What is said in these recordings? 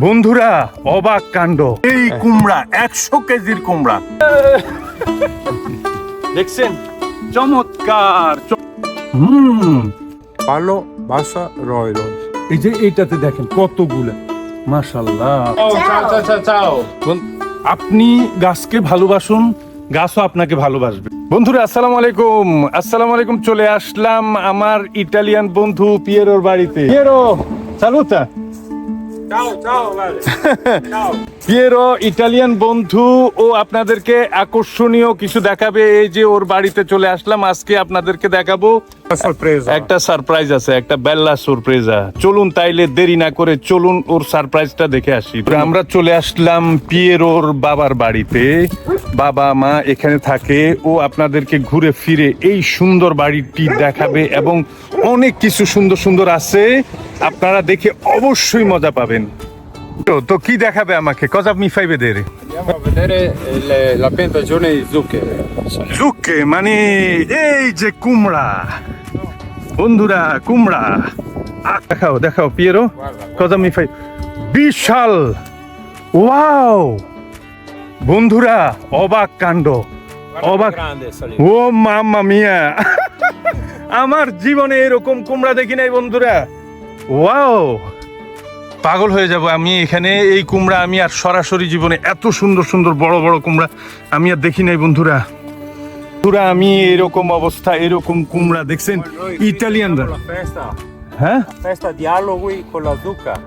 বন্ধুরা অবাক কাণ্ড। এই কুমড়া একশো কেজির কুমড়া। দেখছেন? চমৎকার। Palo, basa, roilo. এই যে এইটাতে দেখেন কতগুলো। মাশাল্লাহ. আপনি গাছকে ভালোবাসুন গাছও আপনাকে ভালোবাসবে। বন্ধুরা আসসালামু আলাইকুম। আসসালামু আলাইকুম চলে আসলাম আমার ইটালিয়ান বন্ধু পিয়েরোর বাড়িতে। পিয়েরো সালুতা। পিয়েরো ইটালিয়ান বন্ধু ও আপনাদেরকে আকর্ষণীয় কিছু দেখাবে। এই যে ওর বাড়িতে চলে আসলাম আজকে আপনাদেরকে দেখাবো। একটা সারপ্রাইজ আছে একটা বেল্লা সারপ্রাইজা চলুন তাইলে দেরি না করে চলুন ওর সারপ্রাইজটা দেখে আসি। আমরা চলে আসলাম পিয়েরোর বাবার বাড়িতে। বাবা মা এখানে থাকে। ও আপনাদেরকে ঘুরে ফিরে এই সুন্দর বাড়িটি দেখাবে এবং অনেক কিছু সুন্দর সুন্দর আছে। আপনারা দেখে অবশ্যই মজা পাবেন। তো তো কি দেখাবে আমাকে? কজা মি ফাই বেদের la piantagione di zucchero. মানে এই যে কুমড়া। বন্ধুরা, কুমড়া। দেখাও দেখাও পিয়েরো কদম মিফাই বিশাল। ওয়াও! বন্ধুরা, অবাক কাণ্ড। অবাক ও মাম্মা মিয়া। আমার জীবনে এরকম কুমড়া দেখি নাই বন্ধুরা। ওয়াও! পাগল হয়ে যাব আমি এখানে। এই কুমড়া আমি আর সরাসরি জীবনে এত সুন্দর সুন্দর বড় বড় কুমড়া আমি আর দেখি নাই বন্ধুরা। বন্ধুরা আমি এরকম অবস্থা এরকম কুমড়া দেখছেন? ইটালিয়ানরা হ্যাঁ.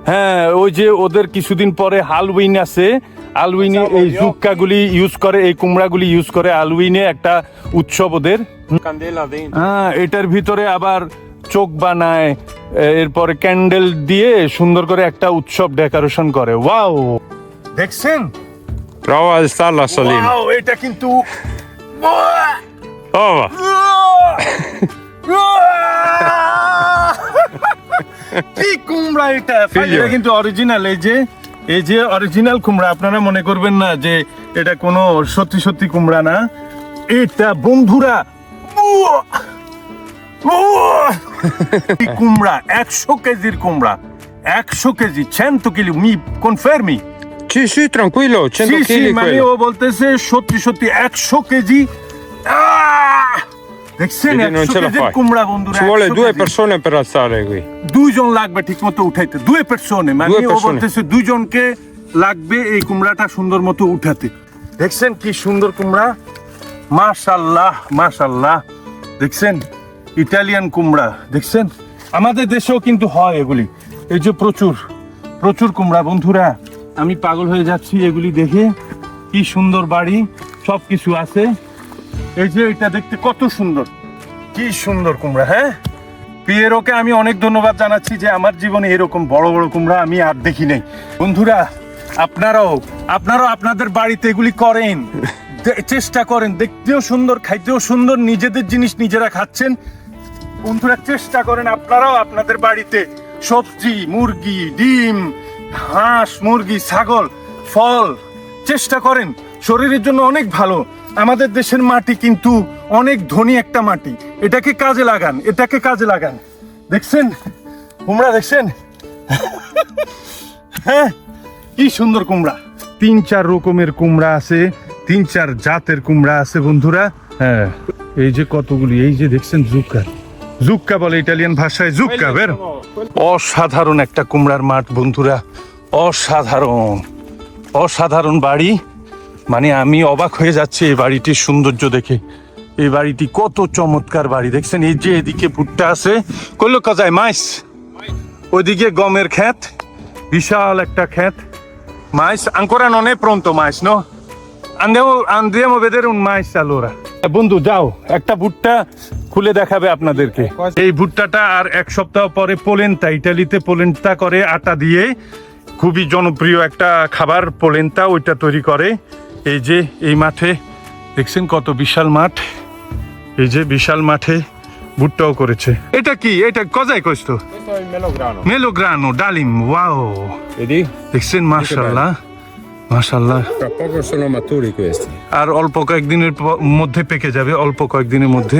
হ্যাঁ ওই যে ওদের কিছুদিন পরে হালউইন আছে। হালউইনে এই জুক্কাগুলি ইউজ করে এই কুমড়াগুলি ইউজ করে হালউইনে একটা উৎসব ওদের। হ্যাঁ এটার ভিতরে আবার চোখ বানায় এরপরে ক্যান্ডেল দিয়ে সুন্দর করে একটা উৎসব ডেকোরেশন করে। ওয়াও! দেখছেন? ad starla, ওয়াও এটা কিন্তু. কি কুমড়া এটা? এটা কিন্তু অরিজিনাল এই যে এই যে অরিজিনাল কুমড়া আপনারা মনে করবেন না যে এটা কোনো সত্যি সত্যি কুমড়া না। এটা বন্ধুরা কুমড়া একশো কেজির কুমড়া একশো কেজি চেন্তো কিলো মি কনফার্মি Sì, sì, tranquillo, 100 জি জি kg মানে বলতেছে সত্যি সত্যি একশো কেজি। দেখছেন non একশো ce la কেজির fai. কুমড়া বন্ধুরা Ci vuole 100 due kg. persone per alzare qui. দুইজন লাগবে ঠিক মতো উঠাইতে দুই পার্সনে মানে দুই ও persone। বলতেছে দুইজনকে লাগবে এই কুমড়াটা সুন্দর মতো উঠাতে। দেখছেন কি সুন্দর কুমড়া? মাশাল্লাহ মাশাল্লাহ। দেখছেন? ইটালিয়ান কুমড়া, দেখছেন? আমাদের দেশেও কিন্তু হয় এগুলি। এই যে প্রচুর প্রচুর কুমড়া। বন্ধুরা, আমি পাগল হয়ে যাচ্ছি এগুলি দেখে। কি সুন্দর বাড়ি সব কিছু আছে। এই যে এটা দেখতে কত সুন্দর। কি সুন্দর কুমড়া হ্যাঁ? পিয়েরোকে আমি অনেক ধন্যবাদ জানাচ্ছি যে আমার জীবনে এরকম বড় বড় কুমড়া আমি আর দেখি নাই। বন্ধুরা, আপনারাও আপনারাও আপনাদের বাড়িতে এগুলি করেন। চেষ্টা করেন। দেখতেও সুন্দর, খাইতেও সুন্দর, নিজেদের জিনিস নিজেরা খাচ্ছেন। বন্ধুরা, চেষ্টা করেন আপনারাও আপনাদের বাড়িতে সবজি, মুরগি, ডিম, হাঁস, মুরগি, ছাগল, ফল চেষ্টা করেন। শরীরের জন্য অনেক ভালো। আমাদের দেশের মাটি কিন্তু অনেক ধনী একটা মাটি। এটাকে কাজে লাগান, এটাকে কাজে লাগান। দেখছেন? কুমড়া দেখছেন? হ্যাঁ কি সুন্দর কুমড়া। তিন চার রকমের কুমড়া আছে, তিন চার জাতের কুমড়া আছে বন্ধুরা। হ্যাঁ এই যে কতগুলি, এই যে দেখছেন জুক্কা জুক্কা বলে ইটালিয়ান ভাষায় জুক্কা বের। অসাধারণ একটা কুমড়ার মাঠ বন্ধুরা। অসাধারণ। অসাধারণ বাড়ি। মানে আমি অবাক হয়ে যাচ্ছি এই বাড়িটির সৌন্দর্য দেখে। এই বাড়িটি কত চমৎকার বাড়ি। দেখছেন এই যে এদিকে ভুট্টা আছে কইলো কাজায় মাইস? ওইদিকে গমের ক্ষেত বিশাল একটা ক্ষেত। মাইস ancora non প্রন্ত মাইস mais no andiamo andiamo উন vedere un mais allora বন্ধু যাও। একটা ভুট্টা খুলে দেখাবে আপনাদেরকে। এই ভুট্টাটা আর এক সপ্তাহ পরে পোলেন্তা ইটালিতে পোলেন্তা করে আটা দিয়ে খুবই জনপ্রিয় একটা খাবার পোলেন্তা ওইটা তৈরি করে। এই যে এই মাঠে দেখছেন কত বিশাল মাঠ? এই যে বিশাল মাঠে ভুট্টাও করেছে। এটা কি? এটা কজাই melograno. মেলোগ্রানো। ডালিম ওয়াও? দেখছেন মাশাল্লাহ মাশাল্লাহ আর অল্প কয়েকদিনের মধ্যে পেকে যাবে অল্প কয়েকদিনের মধ্যে।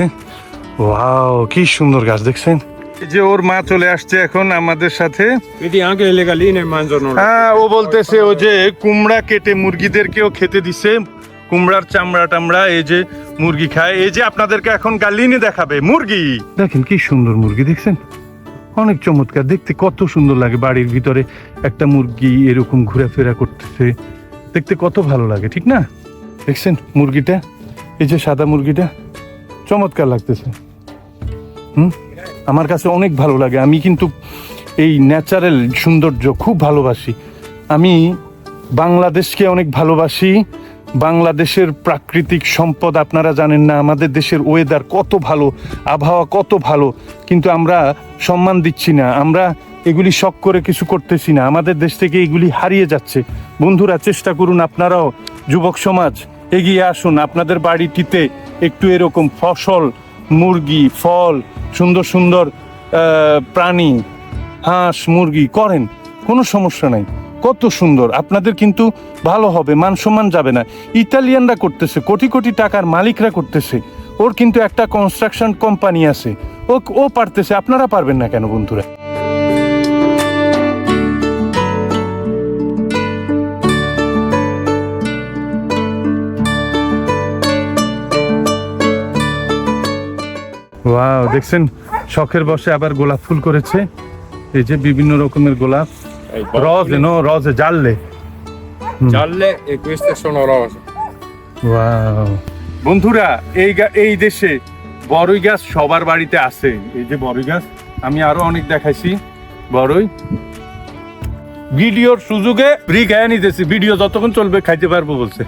ওয়াও কি সুন্দর গাছ দেখছেন। এই যে ওর মা চলে আসছে এখন আমাদের সাথে। হ্যাঁ ও বলতেছে ও যে কুমড়া কেটে মুরগিদেরকেও খেতে দিছে। কুমড়ার চামড়া টামড়া এই যে মুরগি খায়। এই যে আপনাদেরকে এখন গালিনে দেখাবে মুরগি। দেখেন কি সুন্দর মুরগি দেখছেন? অনেক চমৎকার দেখতে কত সুন্দর লাগে বাড়ির ভিতরে একটা মুরগি এরকম ঘোরাফেরা করতেছে। দেখতে কত ভালো লাগে, ঠিক না? দেখছেন মুরগিটা? এই যে সাদা মুরগিটা, চমৎকার লাগতেছে। হুম? আমার কাছে অনেক ভালো লাগে। আমি কিন্তু এই ন্যাচারাল সৌন্দর্য খুব ভালোবাসি। আমি বাংলাদেশকে অনেক ভালোবাসি। বাংলাদেশের প্রাকৃতিক সম্পদ আপনারা জানেন না, আমাদের দেশের ওয়েদার কত ভালো, আবহাওয়া কত ভালো, কিন্তু আমরা সম্মান দিচ্ছি না। আমরা এগুলি শখ করে কিছু করতেছি না। আমাদের দেশ থেকে এগুলি হারিয়ে যাচ্ছে। বন্ধুরা, চেষ্টা করুন আপনারাও, যুবক সমাজ, এগিয়ে আসুন। আপনাদের বাড়িটিতে একটু এরকম ফসল, মুরগি, ফল, সুন্দর সুন্দর প্রাণী, হাঁস, মুরগি করেন। কোনো সমস্যা নাই। কত সুন্দর। আপনাদের কিন্তু ভালো হবে, মান সম্মান যাবে না। ইতালিয়ানরা করতেছে, কোটি কোটি টাকার মালিকরা করতেছে। ওর কিন্তু একটা কনস্ট্রাকশন কোম্পানি আছে। ও ও পারতেছে। আপনারা পারবেন না কেন, বন্ধুরা? ওয়াও দেখছেন শখের বসে আবার গোলাপ ফুল করেছে। এই যে বিভিন্ন রকমের গোলাপ। রোজ নো রোজ জানলে gialle e queste sono rose. Wow বন্ধুরা এই এই দেশে বড়ই গাছ সবার বাড়িতে আছে। এই যে বড়ই গাছ আমি আরও অনেক দেখাইছি। বড়ই ভিডিওর সুযোগে ফ্রি খায় নিতেছি। ভিডিও যতক্ষণ চলবে খাইতে পারব বলছে।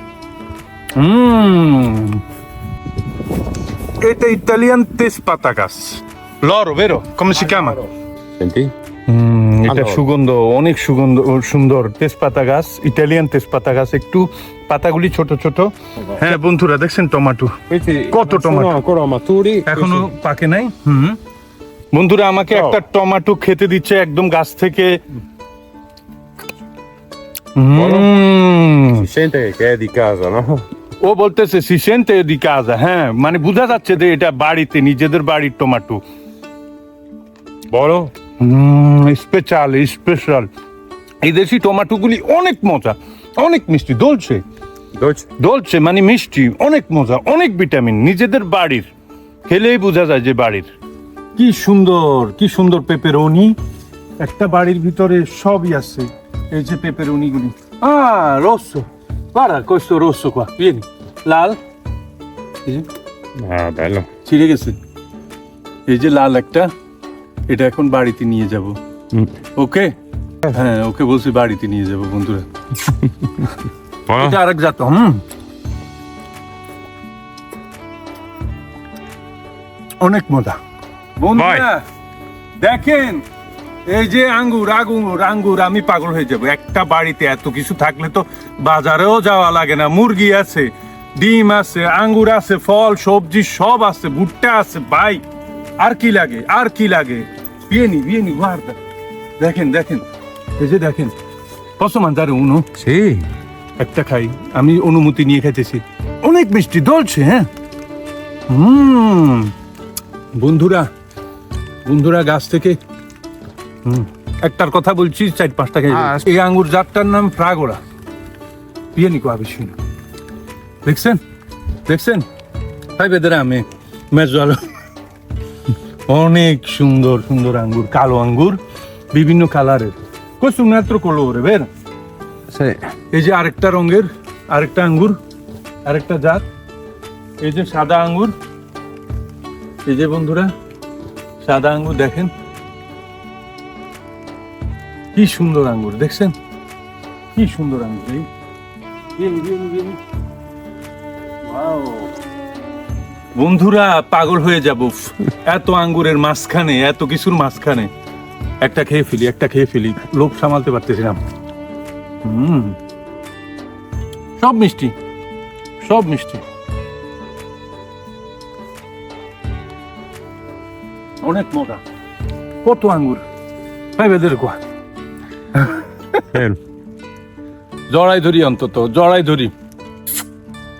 হুম। এটা ইতালিয়ান তেজপাতা গাছ। লরো বেরো কমে সি chiama? Senti? হুম, এটা সুগন্ধ অনেক সুগন্ধ সুন্দর তেজপাতা গাছ ইটালিয়ান তেজপাতা গাছ। একটু পাতাগুলি ছোট ছোট। হ্যাঁ বন্ধুরা দেখছেন টমেটো? ancora maturi. এখনও পাকে নাই? হুম। বন্ধুরা আমাকে একটা টমেটো খেতে দিচ্ছে একদম গাছ থেকে। হুম। Si sente che è di casa, no? ও বলতেছে সিসেন্তে দি কাজা হ্যাঁ মানে বোঝা যাচ্ছে যে এটা বাড়িতে নিজেদের বাড়ির টমেটো বড় স্পেশাল স্পেশাল এই দেশি টমেটোগুলি অনেক মজা অনেক মিষ্টি দলছে Dolce? দলছে মানে মিষ্টি অনেক মজা অনেক ভিটামিন নিজেদের বাড়ির। খেলেই বোঝা যায় যে বাড়ির। কি সুন্দর কি সুন্দর পেপেরনি একটা বাড়ির ভিতরে সবই আছে এই যে পেপেরনিগুলি আ রোসো। guarda questo rosso qua vieni লাল? এই যে। Ah, ছিঁড়ে গেছে। এই যে লাল একটা এটা এখন বাড়িতে নিয়ে যাব। ওকে? হ্যাঁ ওকে বলছি বাড়িতে নিয়ে যাব বন্ধুরা। এটা আরেক জাত হুম। অনেক মজা। বন্ধুরা দেখেন এই যে আঙ্গুর আঙ্গুর আঙ্গুর আমি পাগল হয়ে যাব। একটা বাড়িতে এত কিছু থাকলে তো বাজারেও যাওয়া লাগে না মুরগি আছে। ডিম আছে আঙ্গুর আছে ফল সবজি সব আছে ভুট্টা আছে ভাই। আর কি লাগে আর কি লাগে? বিয়েনি বিয়েনি guarda দেখেন দেখেন। এই যে দেখেন posso mangiare uno Sì. একটা খাই আমি অনুমতি নিয়ে খাইতেছি। অনেক মিষ্টি দলছে হ্যাঁ? হুম। বন্ধুরা বন্ধুরা গাছ থেকে হুম একটার কথা বলছি চার পাঁচটা খাই। এই আঙ্গুর জাতটার নাম ফ্রাগোরা পিয়ে নিকো আবিষ্ণ দেখছেন? দেখছেন? তাই বেদের আমি মেজল অনেক সুন্দর সুন্দর আঙ্গুর কালো আঙ্গুর বিভিন্ন কালারের। questo un altro colore vero এই যে আরেকটা রঙের আরেকটা আঙ্গুর আরেকটা জাত। এই যে সাদা আঙ্গুর। এই যে বন্ধুরা সাদা আঙ্গুর দেখেন। কি সুন্দর আঙ্গুর দেখছেন? কি সুন্দর আঙ্গুর এই। বন্ধুরা পাগল হয়ে যাব। এত আঙ্গুরের মাঝখানে এত কিছুর মাঝখানে। একটা খেয়ে ফেলি একটা খেয়ে ফেলি। লোভ সামালতে পারতেছি না হুম। সব মিষ্টি। সব মিষ্টি। অনেক মজা। কত আঙ্গুর। কোয়া জড়াই ধরি অন্তত জড়াই ধরি।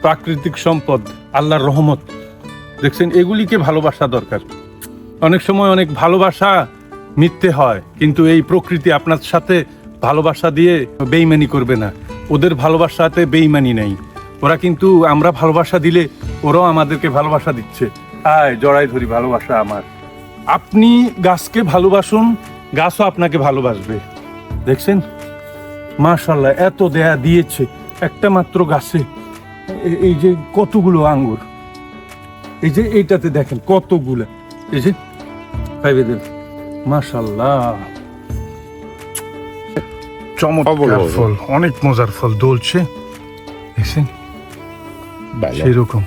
প্রাকৃতিক সম্পদ, আল্লাহর রহমত। দেখছেন, এগুলিকে ভালোবাসা দরকার। অনেক সময় অনেক ভালোবাসা মিথ্যে হয়, কিন্তু এই প্রকৃতি আপনার সাথে ভালোবাসা দিয়ে বেইমানি করবে না। ওদের ভালোবাসাতে বেইমানি নেই। ওরা কিন্তু আমরা ভালোবাসা দিলে ওরাও আমাদেরকে ভালোবাসা দিচ্ছে। আয়, জড়াই ধরি, ভালোবাসা আমার। আপনি গাছকে ভালোবাসুন, গাছও আপনাকে ভালোবাসবে। দেখছেন? মাশাল্লাহ এত দেয়া দিয়েছে একটা মাত্র গাছে। এই যে কতগুলো আঙ্গুর? এই যে এইটাতে দেখেন কতগুলো। এই যে খাইবে দেন মাশাল্লাহ। চমৎকার ফল অনেক মজার ফল দলছে। দেখছেন? সেরকম।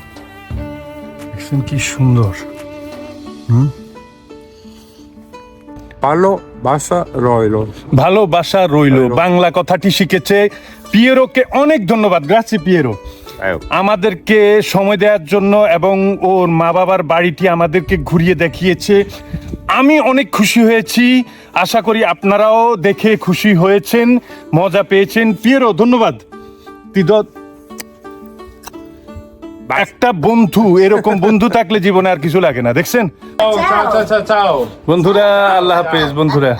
দেখছেন কি সুন্দর। Palo, basa, roilo. ভালোবাসা রইল। বাংলা কথাটি শিখেছে পিয়েরোকে। অনেক ধন্যবাদ। গ্রাসি পিয়েরো. আমাদেরকে সময় দেওয়ার জন্য এবং ওর মা বাবার বাড়িটি আমাদেরকে ঘুরিয়ে দেখিয়েছে। আমি অনেক খুশি হয়েছি। আশা করি আপনারাও দেখে খুশি হয়েছেন মজা পেয়েছেন। পিয়েরো ধন্যবাদ। তিদত একটা বন্ধু এরকম বন্ধু থাকলে জীবনে আর কিছু লাগে না দেখছেন. বন্ধুরা আল্লাহ হাফেজ বন্ধুরা।